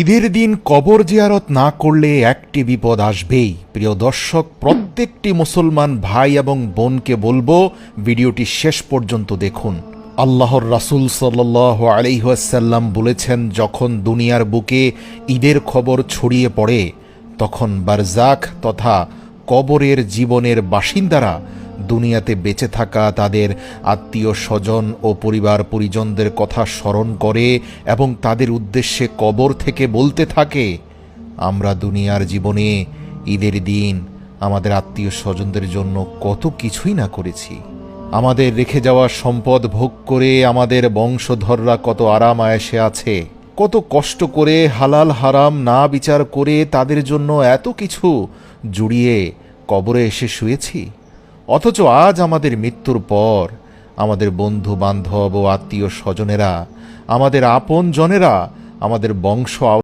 ঈদের দিন কবর জিয়ারত না করলে একটি বিপদ আসবেই। প্রিয় দর্শক, প্রত্যেকটি মুসলমান ভাই এবং বোনকে বলব, ভিডিওটি শেষ পর্যন্ত দেখুন। আল্লাহর রাসূল সাল্লাহ আলিহাসাল্লাম বলেছেন, যখন দুনিয়ার বুকে ঈদের খবর ছড়িয়ে পড়ে, তখন বারজাক তথা কবরের জীবনের বাসিন্দারা দুনিয়াতে বেঁচে থাকা তাদের আত্মীয় স্বজন ও পরিবার পরিজনদের কথা স্মরণ করে এবং তাদের উদ্দেশ্যে কবর থেকে বলতে থাকে, আমরা দুনিয়ার জীবনে ঈদের দিন আমাদের আত্মীয় স্বজনদের জন্য কত কিছুই না করেছি। আমাদের রেখে যাওয়া সম্পদ ভোগ করে আমাদের বংশধররা কত আরাম আয়েসে আছে, কত কষ্ট করে হালাল হারাম না বিচার করে তাদের জন্য এত কিছু জুড়িয়ে কবরে এসে শুয়েছি। অথচ আজ আমাদের মৃত্যুর পর আমাদের বন্ধু বান্ধব ও আত্মীয় স্বজনেরা আমাদের আপন জনেরা আমাদের বংশ